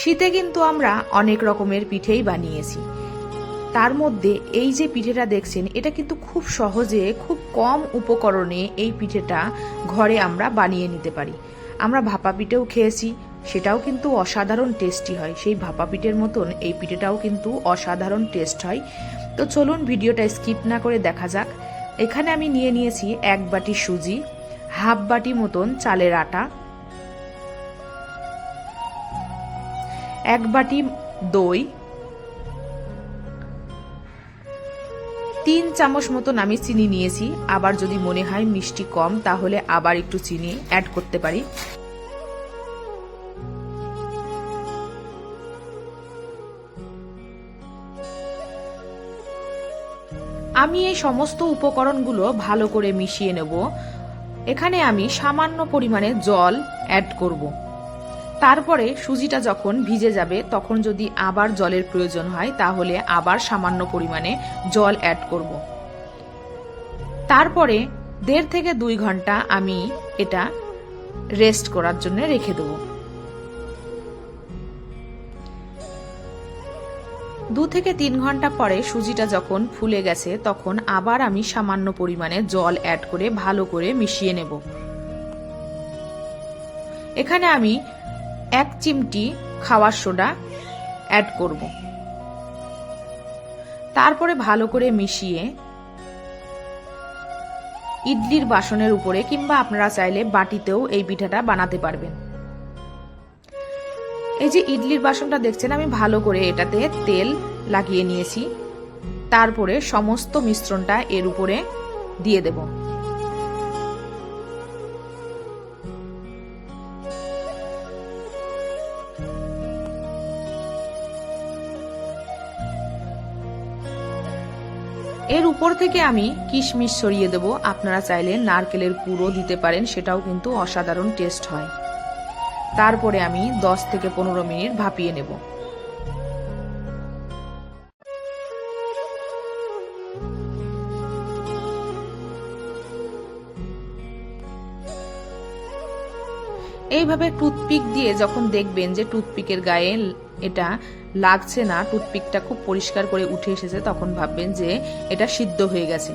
শীতে কিন্তু আমরা অনেক রকমের পিঠেই বানিয়েছি। তার মধ্যে এই যে পিঠেটা দেখছেন, এটা কিন্তু খুব সহজে, খুব কম উপকরণে এই পিঠেটা ঘরে আমরা বানিয়ে নিতে পারি। আমরা ভাপা পিঠেও খেয়েছি, সেটাও কিন্তু অসাধারণ টেস্টি হয়। সেই ভাপা পিঠের মতন এই পিঠেটাও কিন্তু অসাধারণ টেস্ট হয়। তো চলুন ভিডিওটা স্কিপ না করে দেখা যাক। এখানে আমি নিয়ে নিয়েছি এক বাটি সুজি, হাফ বাটি মতন চালের আটা এক বাটি দই, তিন চামচ মতন আমি চিনি নিয়েছি। আবার যদি মনে হয় মিষ্টি কম, তাহলে আবার একটু চিনি অ্যাড করতে পারি। আমি এই সমস্ত উপকরণগুলো ভালো করে মিশিয়ে নেব। এখানে আমি সামান্য পরিমাণে জল অ্যাড করব। তারপরে সুজিটা যখন ভিজে যাবে, তখন যদি আবার জলের প্রয়োজন হয়, তাহলে আবার সামান্য পরিমাণে জল অ্যাড করব। তারপরে দেড় থেকে দুই ঘণ্টা আমি এটা রেস্ট করার জন্য রেখে দেবো। দু থেকে তিন ঘণ্টা পরে সুজিটা যখন ফুলে গেছে, তখন আবার আমি সামান্য পরিমাণে জল অ্যাড করে ভালো করে মিশিয়ে নেব। এখানে আমি এক চিমটি খাওয়ার সোডা অ্যাড করব। তারপরে ভালো করে মিশিয়ে ইডলির বাসনের উপরে কিংবা আপনারা চাইলে বাটিতেও এই পিঠাটা বানাতে পারবেন। এই যে ইডলির বাসনটা দেখছেন, আমি ভালো করে এটাতে তেল লাগিয়ে নিয়েছি। তারপরে সমস্ত মিশ্রণটা এর উপরে দিয়ে দেব। এর উপর থেকে আমি কিশমিশ সরিয়ে দেব। আপনারা চাইলে নারকেলের পুরো দিতে পারেন, সেটাও কিন্তু অসাধারণ টেস্ট হয়। তারপরে আমি 10 থেকে পনেরো মিনিট ভাপিয়ে নেব। এইভাবে টুথপিক দিয়ে যখন দেখবেন যে টুথপিকের গায়ে এটা লাগছে না, টুথপিকটা খুব পরিষ্কার করে উঠে এসেছে, তখন ভাববেন যে এটা সিদ্ধ হয়ে গেছে।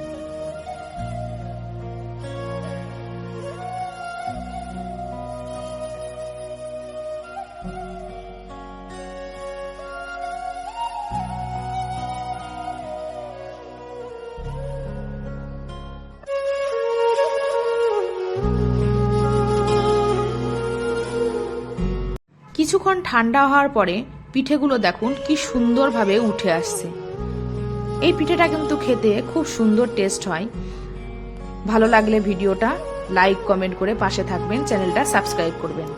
কিছুক্ষণ ঠান্ডা হওয়ার পরে পিঠেগুলো দেখুন কি সুন্দরভাবে উঠে আসছে। এই পিঠেটা কিন্তু খেতে খুব সুন্দর টেস্ট হয়। ভালো লাগলে ভিডিওটা লাইক কমেন্ট করে পাশে থাকবেন, চ্যানেলটা সাবস্ক্রাইব করবেন।